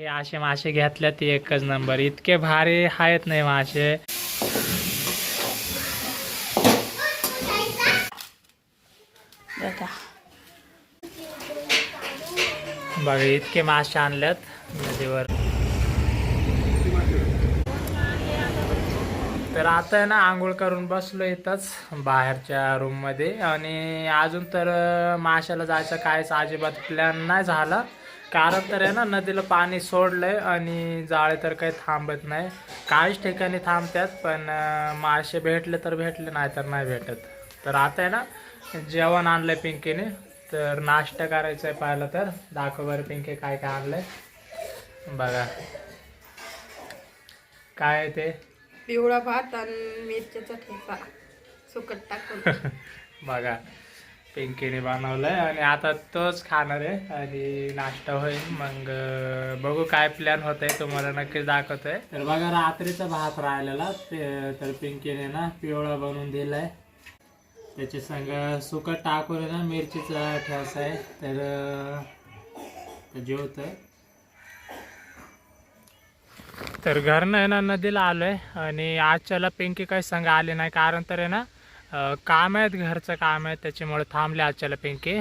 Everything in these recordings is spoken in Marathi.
हे असे मासे घेतल्यात ते एकच नंबर. इतके भारी आहेत नाही मासे. बघा इतके मासे आणल्यात नदीवर. तर आता आहे ना आंघोळ करून बसलो इथंच बाहेरच्या रूममध्ये आणि अजून तर माशाला जायचं काहीच अजिबात प्लॅन नाही झाला. कारण तर आहे ना नदीला पाणी सोडलंय आणि जाळे तर काही थांबत नाही. काहीच ठिकाणी थांबतात पण मासे भेटले तर भेटले नाही तर नाही भेटत. तर आता आहे ना जेवण आणलंय पिंकीने तर नाश्ता करायचा आहे पाहिलं तर. दाखव बरं पिंकी काय काय आणलंय. बघा. काय आहे ते? पिवळा भात आणि मिरच्याचा ठेचा. सुकट टाकून. बघा. पिंकीने बनवलंय आणि आता तोच खाणार आहे आणि नाश्ता होईल. मग बघू काय प्लॅन होत आहे तुम्हाला नक्कीच दाखवतोय. तर बघा रात्रीचा भात राहिलेला. तर पिंकीने ना पिवळा बनवून दिलाय. त्याच्या संग सुकट टाकून आहे ना मिरचीचा ठेस आहे. तर तर जेवतोय तर घरनं आहे ना नदीला आलोय. आणि आजच्याला पिंकी काही संग आली नाही. कारण तर आहे ना काम आहेत घरचं काम आहे त्याच्यामुळे थांबले आजच्याला पिंकी.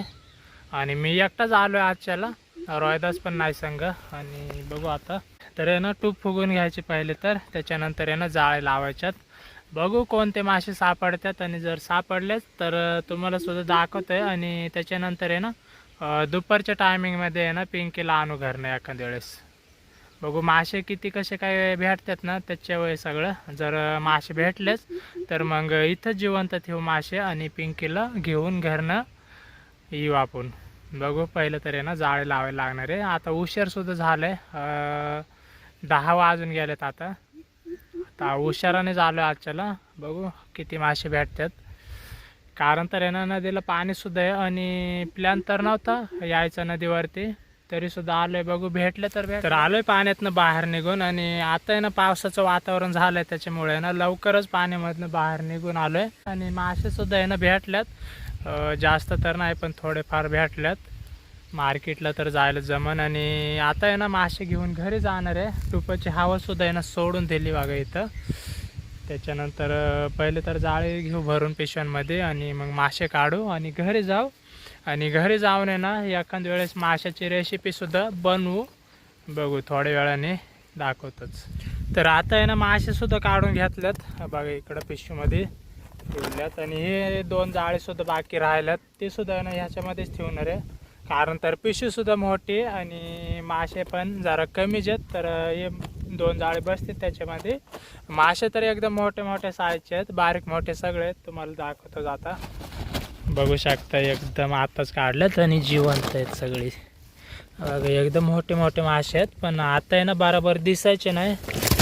आणि मी एकटाच आलो आहे आजच्याला. रोयदास पण नाही संग. आणि बघू आता. तर आहे ना टूप फुगून घ्यायची पहिले तर. त्याच्यानंतर आहे ना जाळे लावायच्यात. बघू कोणते मासे सापडतात आणि जर सापडलेच तर तुम्हाला सुद्धा दाखवतोय आणि त्याच्यानंतर आहे ना दुपारच्या टायमिंगमध्ये आहे ना पिंकीला आणू घरनं एखाद्या वेळेस. बघू मासे किती कसे काय भेटतात ना त्याच्या वय सगळं. जर मासे भेटलेच तर मग इथं जिवंत ठेवू मासे आणि पिंकीला घेऊन घरनं येऊ आपण. बघू पहिलं तर आहे ना जाळे लावायला लागणार आहे. आता उशीरसुद्धा झालं आहे दहा वाजून गेलेत आता. आता उशिराने झालो आजच्याला. बघू किती मासे भेटतात. कारण तर आहे ना नदीला पाणीसुद्धा आहे आणि प्लॅन तर नव्हता यायचा नदीवरती. तरी सुद्धा आलोय बघू. भेटलं तर भेट तर आलोय पाण्यातनं बाहेर निघून आणि आता आहे ना पावसाचं वातावरण झालंय त्याच्यामुळे आहे ना लवकरच पाण्यामधनं बाहेर निघून आलोय. आणि मासे सुद्धा आहे ना भेटल्यात. जास्त तर नाही पण थोडेफार भेटल्यात. मार्केटला तर जायला जमन. आणि आता आहे ना मासे घेऊन घरी जाणार आहे. टुपाची हवा सुद्धा आहे ना सोडून दिली बघा इथं. त्याच्यानंतर पहिले तर जाळी घेऊ भरून पिशव्यांमध्ये आणि मग मासे काढू आणि घरी जाऊ. आणि घरी जाऊन आहे ना एखाद्या वेळेस माशाची रेसिपीसुद्धा बनवू. बघू थोड्या वेळाने दाखवतोच. तर आता आहे ना मासेसुद्धा काढून घेतल्यात. बघा इकडं पिशवीमध्ये ठेवल्यात. आणि हे दोन जाळेसुद्धा बाकी राहिल्यात. ते सुद्धा आहे ना ह्याच्यामध्येच ठेवणार आहे. कारण तर पिशवीसुद्धा मोठी आणि मासे पण जरा कमीच आहेत. तर हे दोन जाळे बसतील त्याच्यामध्ये. मासे तर एकदम मोठे मोठे साईजचे आहेत. बारीक मोठे सगळे आहेत. तुम्हाला दाखवतो आता. बघू शकता एकदम आताच काढलं आणि जिवंत आहेत सगळी. बघा, एकदम मोठे मोठे मासे आहेत पण आता आहे ना बरोबर दिसायचे नाही.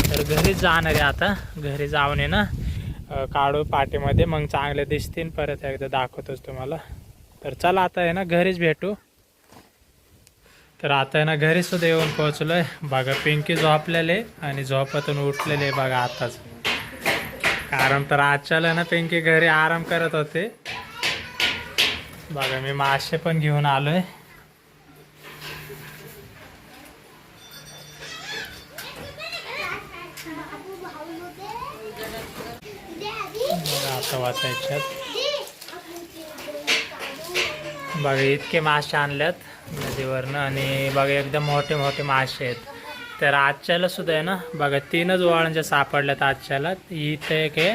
तर घरीच जाणार आहे आता घरी जाऊन आहे ना काढू पाठीमध्ये मग चांगले दिसतील. परत एकदा दाखवतोच तुम्हाला. तर चला आता आहे ना घरीच भेटू. तर आता आहे ना घरी सुद्धा येऊन पोहोचलोय. बघा पिंकी झोपलेले आणि झोपातून उठलेले बघा आताच. कारण तर आजच्याला ना पिंकी घरी आराम करत होते. बघा मी मासे पण घेऊन आलोय. आता वाचायच्यात. बघा इतके मासे आणल्यात नदीवरनं आणि बघा एकदम मोठे मोठे मासे आहेत. तर आजच्याला सुद्धा आहे ना बघा तीनच वळणच्या सापडल्यात आजच्याला इथं एक आहे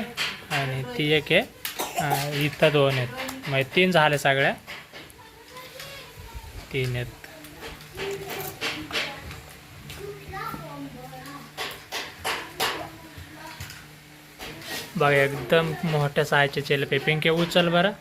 आणि ती एक आहे इथं दोन आहेत. म्हणजे तीन झाले सगळ्या. तीन आहेत. बघा एकदम मोठ्या सायचे पेपिंग पिंके उचल बरं.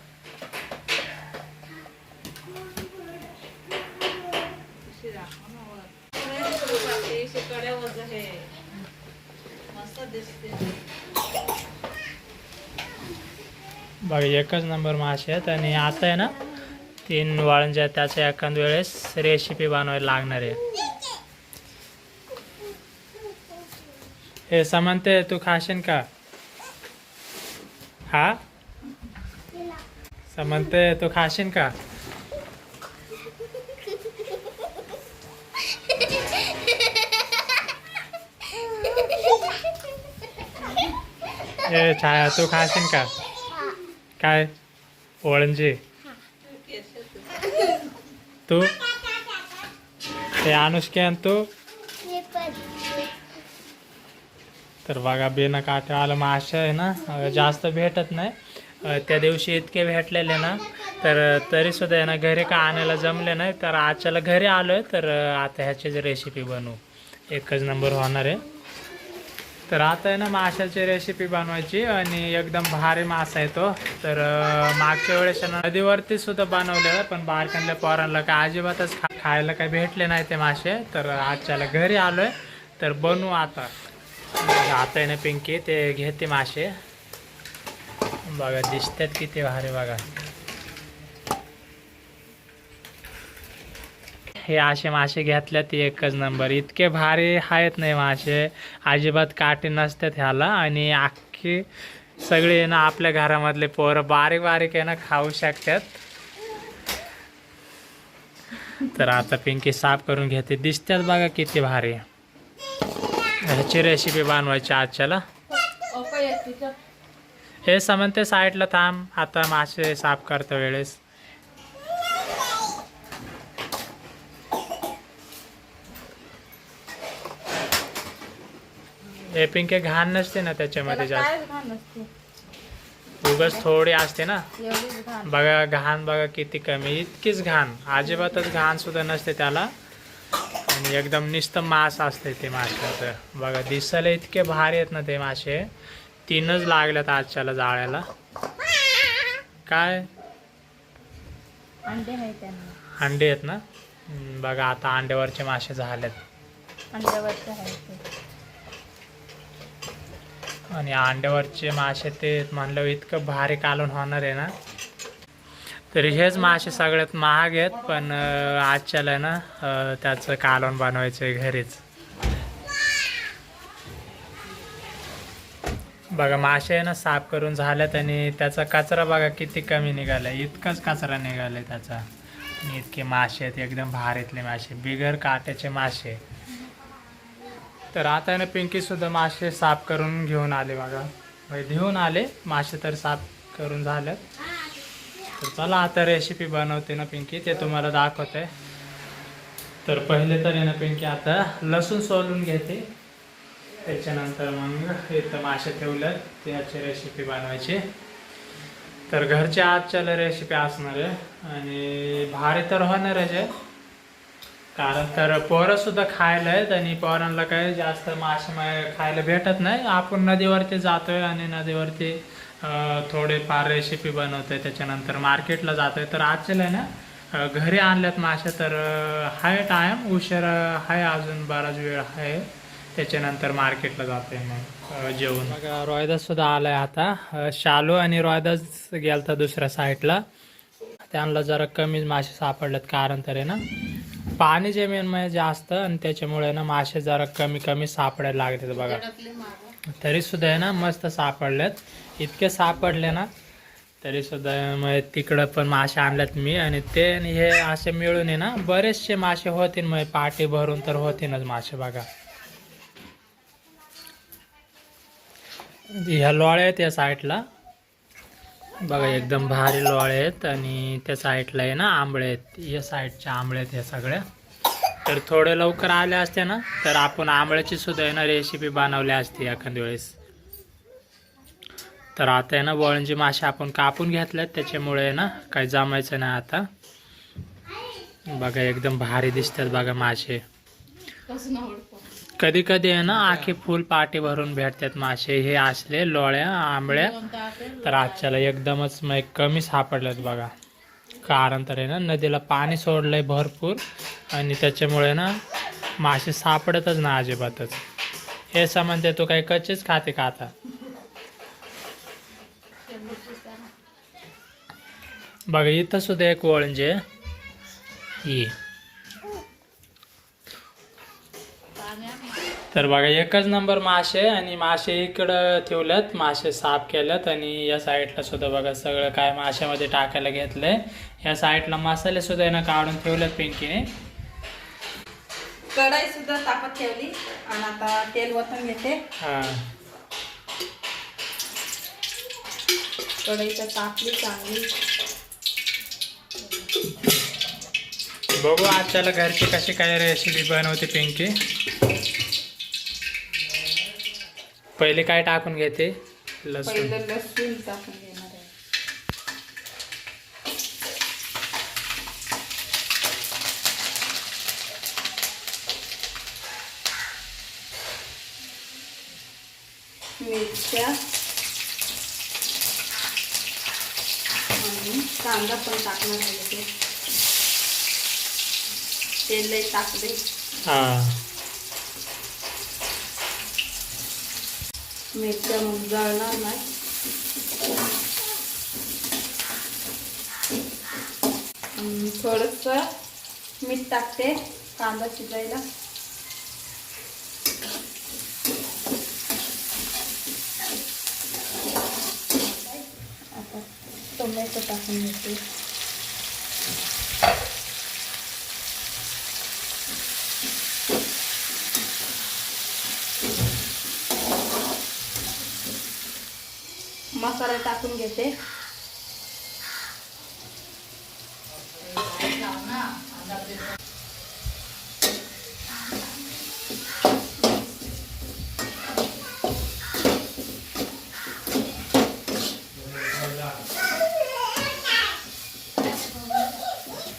एकच नंबर मासे आहेत आणि आता आहे ना तीन वाळंज्या त्याच्या एखाद वेळेस रेसिपी बनवायला लागणार आहे. हे समानते तू खाशील का? हा? समानते तू खाशील का? ए छाया तू खाशील का? काय? वळणजे तू? ते अनुष्के आणि तू? तर बघा बेना मग मासे आहे ना? जास्त भेटत नाही. त्या दिवशी इतके भेटलेले ना तर तरी सुद्धा आहे ना घरी का आणायला जमले नाही. तर आजच्याला घरी आलोय तर आता ह्याचीच रेसिपी बनवू. एकच नंबर होणार आहे. तर आता आहे ना माशाची रेसिपी बनवायची आणि एकदम भारी मासा आहे तो. तर मागच्या वेळेस नदीवरती सुद्धा बनवलेलं पण बारकांच्या पोरांना काय अजिबातच खा खायला काही भेटले नाही ते मासे. तर आजच्याला घरी आलोय. तर बनवू आता. आता आहे ना पिंकी ते घेते मासे. बघा दिसतात किती भारी बघा. हे असे मासे घेतल्यात ते एकच नंबर. इतके भारी आहेत नाही मासे. अजिबात काटे नसतात ह्याला आणि अख्खी सगळे ना आपल्या घरामधले पोरं बारीक बारीक आहे ना खाऊ शकतात. तर आता पिंकी साफ करून घेते. दिसतात बघा किती भारी. ह्याची रेसिपी बनवायची आजच्याला. हे समजते साईडला थांब. आता मासे साफ करतो वेळेस. हे पिंके घाण नसते ना त्याच्यामध्ये जास्त? उगच थोडी असते ना? बघा घाण बघा किती कमी इतकीच घाण. अजिबातच घाण सुद्धा नसते त्याला. आणि एकदम नुसतं मांस असते ते माशाचं. बघा दिसायला इतके भारी आहेत ना ते मासे. तीनच लागल्यात आजच्याला जाळ्याला. काय? अंडे आहेत ना? बघा आता अंड्यावरचे मासे झालेत. आणि अंड्यावरचे मासे ते म्हणलं इतकं भारी कालून होणार आहे ना. तर हेच मासे सगळ्यात महाग आहेत पण आजच्याला आहे ना त्याचं कालवण बनवायचं आहे घरीच. बघा मासे आहे ना साफ करून झाल्यात आणि त्याचा कचरा बघा किती कमी निघालाय. इतकाच कचरा निघालाय त्याचा. आणि इतके मासे आहेत एकदम भारीतले मासे. बिगर काट्याचे मासे. तर आता ना पिंकी सुद्धा मासे साफ करून घेऊन आले बघा. म्हणजे घेऊन आले मासे तर साफ करून झाल्यात तर चला आता रेसिपी बनवते ना पिंकी ते तुम्हाला दाखवते. तर पहिले तर ना पिंकी आता लसूण सोलून घेते. त्याच्यानंतर मग इथं मासे ठेवलं त्याची रेसिपी बनवायची. तर घरच्या आजच्याला रेसिपी असणार आहे. आणि भारी तर होणारच आहे. कारण तर पोरं सुद्धा खायला आहेत आणि पोरांना काय जास्त मासे खायला भेटत नाही. आपण नदीवरती जातोय आणि नदीवरती थोडेफार रेसिपी बनवतोय. त्याच्यानंतर मार्केटला जातोय. तर आजच्याला आहे ना घरी आणल्यात मासे तर हाय टाइम उशीर आहे अजून बराच वेळ आहे. त्याच्यानंतर मार्केटला जातोय मग जेवण. मग रोयदास सुद्धा आलाय आता. शालू आणि रोयदास गेलता दुसऱ्या साईडला त्यांना जरा कमीच मासे सापडलेत कारण तर आहे ना. पाणी जमीन जास्त आणि त्याच्यामुळे ना मासे जरा कमी कमी सापडायला लागले बघा. तरी सुद्धा आहे ना मस्त सापडलेत. इतके सापडले ना तरी सुद्धा मग तिकडं पण मासे आणल्यात मी आणि ते आणि हे असे मिळून आहे ना बरेचसे मासे होतील मग पाटी भरून तर होतीलच मासे बघा. ह्या लोळ्या आहेत या साईडला. बघा एकदम भारी लोळे आहेत आणि त्या साईडला आहे ना आंबळे आहेत. या साईडच्या आंबळे आहेत ह्या सगळ्या. तर थोडे लवकर आले असते ना तर आपण आंबळ्याची सुद्धा आहे ना रेसिपी बनवली असते एखाद्या वेळेस. तर आता आहे ना वळणचे मासे आपण कापून घेतल्यात त्याच्यामुळे आहे ना काही जमायचं नाही आता. बघा एकदम भारी दिसतात बघा मासे. कधी कधी आहे ना आखी फुल पाटी भरून भेटतात मासे. हे असले लोळ्या आंबळ्या. तर आजच्याला एकदमच मग कमी सापडल्यात बघा. कारण तर आहे ना नदीला पाणी सोडलंय भरपूर. आणि त्याच्यामुळे ना मासे सापडतच ना अजिबातच. हे समजते तू काही कच्चेच खाते का आता? बघा इथं सुद्धा एक वळंजे ही तर बघा एकच नंबर मासे आणि मासे इकडं ठेवल्यात मासे साफ केल्यात आणि या साईडला सुद्धा बघा सगळं काय माशामध्ये टाकायला घेतलंय. या साईडला मसाले सुद्धा आहे ना काढून ठेवल्यात पिंकीने. कढाई सुद्धा तापत ठेवली आणि आता तेल वतून घेते. हा. कढई तर तापली चांगली. बघू आजच्याला घरची कशी काय रेसिपी बनवते पिंकी. पहिले काय टाकून घेते? लसूण. पहिलं लसूण टाकून घेणार आहे. मिरच्या. आणि कांदा पण टाकणार आहे तेल लई टाकले हा. मिरच्या मग जळणार नाही. थोडस थोडंसं मीठ टाकते कांदा शिजायला. आता टोमॅटो टाकून घेते. मसाला टाकून घेते.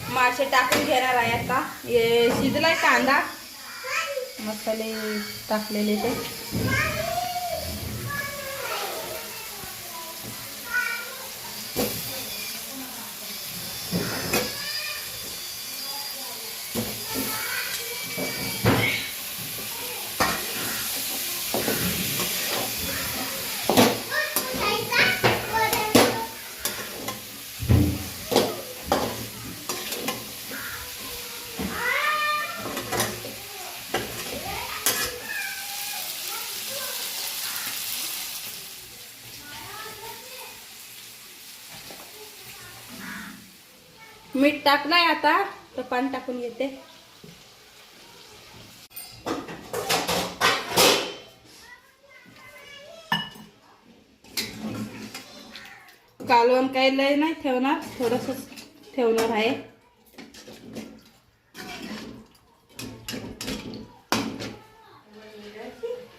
मासे टाकून घेणार आहे आता. हे शिजलाय कांदा. मसाले टाकलेले ते. मीठ टाकलाय आता तर पाणी टाकून घेते कालवण काही लय नाही ठेवणार थोडस ठेवणार आहे.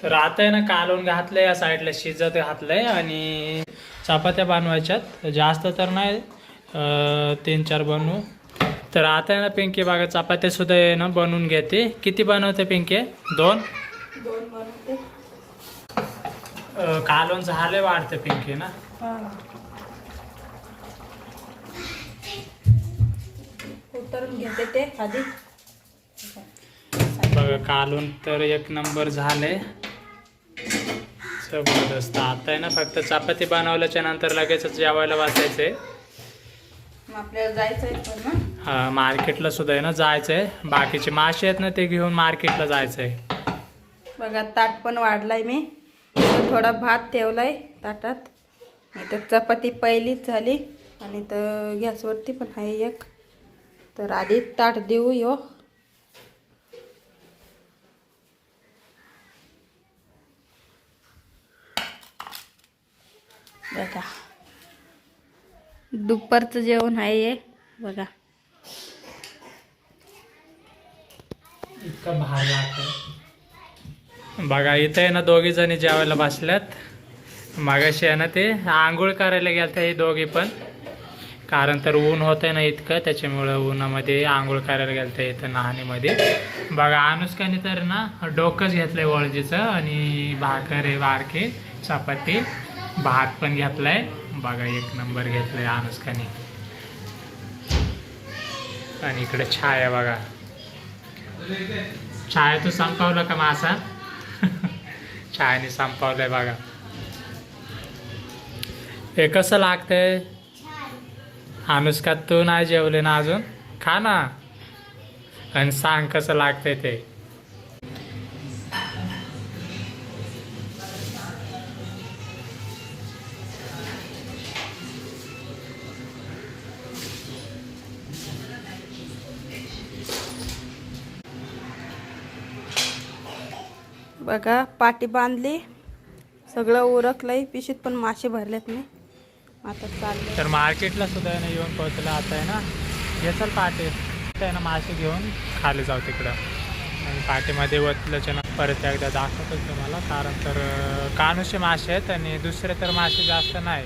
तर आता आहे ना कालवून घातलंय या साईडला शिजत घातलंय आणि चपात्या बनवायच्यात. जास्त तर नाही तीन चार बनवू. तर आता ना पिंकी बघा चपात्या सुद्धा आहे ना बनवून घेते. किती बनवते पिंकी? दोन? कालवण झालंय वाढतं पिंकी ना? उतरून घेते ते आधी. बघा कालवण तर एक नंबर झालंय. जबरदस्त. आता आहे ना फक्त चपाती बनवल्याच्या नंतर लगेचच जेवायला वाचायचंय आपल्याला पण ना? हा मार्केटला सुद्धा आहे ना जायचंय. बाकीचे मासे आहेत ना ते घेऊन मार्केटला जायचंय. बघा ताट पण वाढलाय मी. थोडा भात ठेवलाय ताटात. इथं चपाती पहिलीच झाली आणि तर गॅसवरती पण आहे एक. तर आधी ताट देऊ यो. बघा. दुपारचं जेवण आहे हे. बघा. इतकं भार लागतं बघा इथं आहे ना दोघी जणी जेवायला बसल्यात. मागाशी आहे ना ते आंघोळ करायला गेलते हे दोघी पण. कारण तर ऊन होतंय ना इतकं त्याच्यामुळं उन्हामध्ये आंघोळ करायला गेलते इथं नहाणीमध्ये बघा अनुष्काने तर ना डोकंच घेतलंय वळजीचं आणि भाकर आहे बारके चपाती. भात पण घेतलाय. बघा एक नंबर घेतलाय अनुष्काने. आणि इकडे छाया बघा. छाया तू संपवलं का मासा? छायाने संपवलंय बघा. हे कसं लागतंय? अनुष्का तू नाही जेवले ना अजून? खा ना. आणि सांग कसं लागतंय ते. बघा पाटी बांधली. सगळं उरकलंय पिशीत पण मासे भरलेत मी. आता चालले तर मार्केटला सुद्धा आहे ना येऊन पोहोचला. आता आहे ना घेसल पाटे. आहे ना मासे घेऊन खाली जाऊ तिकडं. आणि पाटीमध्ये वतलंच ना परत एकदा दाखवतो तुम्हाला. कारण तर कानूचे मासे आहेत आणि दुसरे तर मासे जास्त नाही.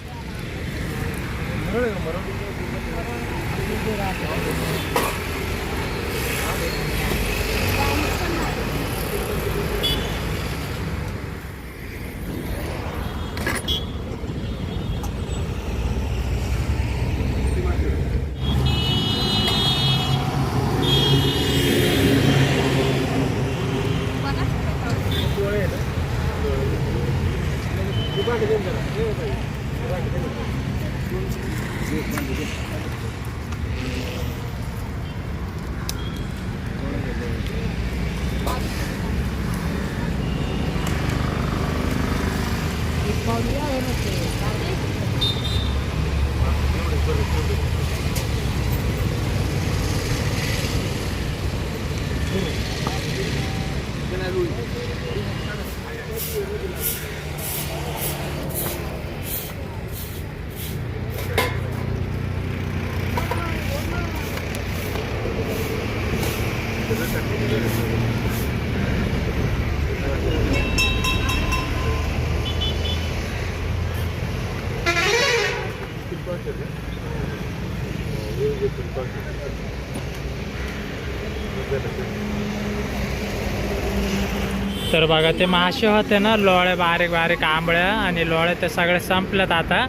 तर बघा ते मासे होते ना लोळे बारीक बारीक आंबळ्या आणि लोळे ते सगळे संपलेत आता.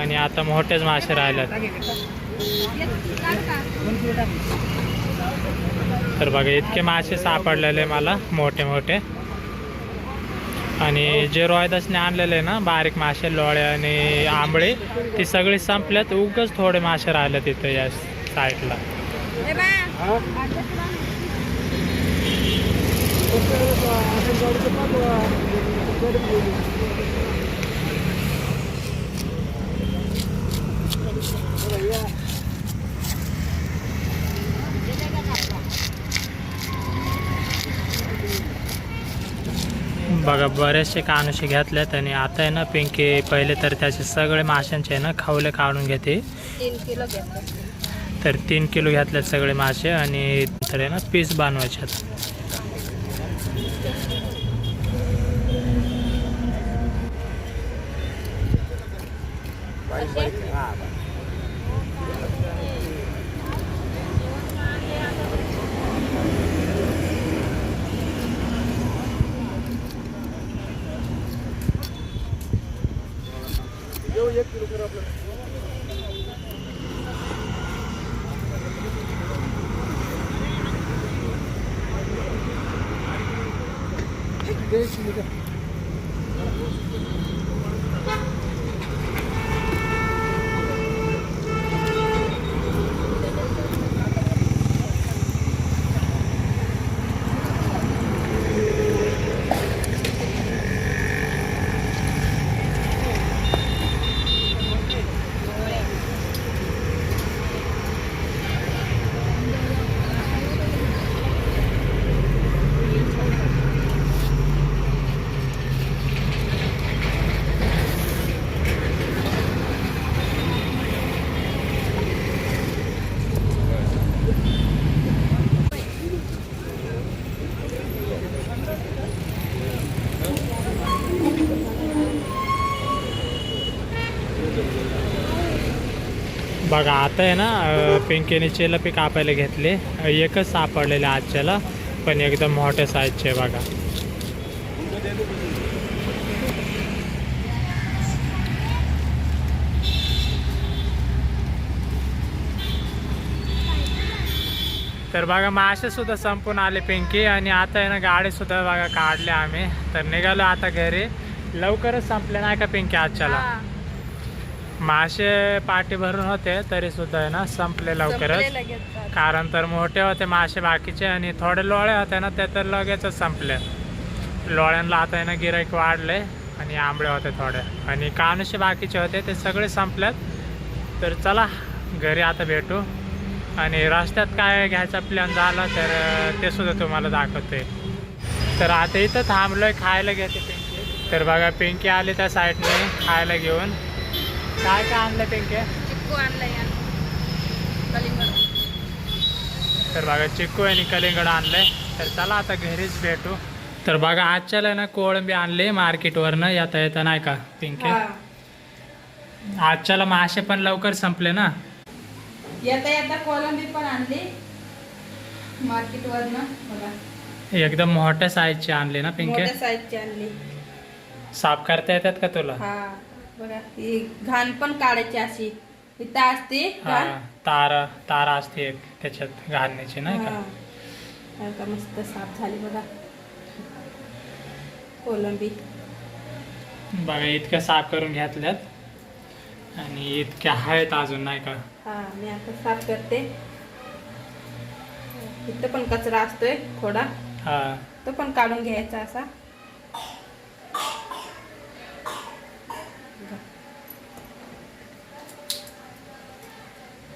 आणि आता मोठेच मासे राहिलेत. तर बघा इतके मासे सापडलेले मला मोठे मोठे. आणि जे रोहिदासने आणलेले ना बारीक मासे लोळे आणि आंबळे ती सगळी संपल्यात उगच थोडे मासे राहिले तिथे या साईडला. बघा बरेचसे कानुशे घेतलेत आणि आता आहे ना पिंकी पहिले तर त्याचे सगळे माशांचे आहे ना खावले काढून घेते. तर तीन किलो घेतलेत सगळे मासे आणि तर आहे ना पीस बनवायचे บริสุทบภาพ बघा आता आहे ना अं, पिंकीने चिलपी कापायला घेतले. एकच सापडलेले आजच्याला पण एकदम मोठे साईजचे बघा. तर बघा मासे सुद्धा संपून आले पिंकी आणि आता आहे ना गाडी सुद्धा बघा काढली आम्ही. तर निघालो आता घरी. लवकरच संपले नाही का पिंकी आजच्याला? मासे पाठी भरून होते तरी सुद्धा आहे ना संपले लवकरच. कारण तर मोठे होते मासे बाकीचे आणि थोडे लोळे होते ना ते तर लगेचच संपले. लोळ्यांना आता आहे ना गिराईक वाढले आणि आंबळे होते थोडे. आणि कानुसे बाकीचे होते ते सगळे संपलेत. तर चला घरी आता भेटू. आणि रस्त्यात काय घ्यायचा प्लॅन झाला तर ते सुद्धा तुम्हाला दाखवते. तर आता इथं थांबलोय खायला घेते पिंकी. तर बघा पिंकी आली त्या साईडने खायला घेऊन. काय काय आणलं पिंके? चिक्कू आणलाय कलिंगड. तर बघा चिक्कू आणि कलिंगड आणलंय. तर चला आता घरीच भेटू. तर बघा आजच्याला ना कोळंबी आणले मार्केटवरनं येता येता नाही का पिंके? आजच्याला मासे पण लवकर संपले ना? येता येता कोलंबी पण आणली मार्केटवरनं बघा. एकदम मोठ्या साईजचे आणले ना पिंके? साईजची आणली. साफ करता येतात का तुला? हा. बघा ही घाण पण काढायची अशी. इथं असते हा घाण. तारा तारा असते एक त्याच्यात घालण्याची नाही का? हा. हा का मस्त साफ झाली बघा. कोलंबी. बघा इतक्या साफ करून घेतल्यात. आणि इतक्या आहेत अजून नाही का? हा मी आता साफ करते. इथं पण कचरा असतोय थोडा. हा. तो पण काढून घ्यायचा असा.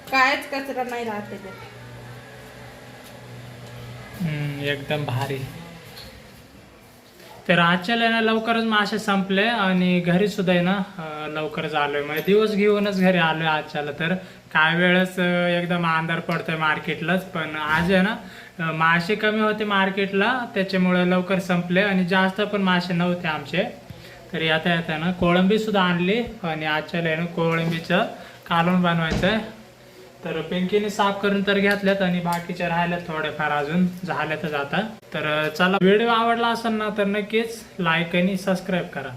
कायच कचरा नाही राहत त्याच्यात. हम्म, एकदम भारी. तर आजच्या ना लवकरच मासे संपले आणि घरी सुद्धा आहे ना लवकरच आलोय. म्हणजे दिवस घेऊनच घरी आलोय आजच्याला. तर काय वेळेस एकदम अंधार पडतोय मार्केटलाच पण आज आहे ना मासे कमी होते मार्केटला त्याच्यामुळे लवकर संपले आणि जास्त पण मासे नव्हते आमचे. तर येता येताना कोळंबी सुद्धा आणली आणि आजच्याला आहे ना कोळंबीचं कालवण बनवायचं आहे तर पिंकीने साफ करून तर घेतल्यात आणि बाकीच्या राहिल्यात थोड्याफार अजून. झाल्यातच आता. तर चला व्हिडिओ आवडला असेल ना तर नक्कीच लाईक आणि सबस्क्राईब करा.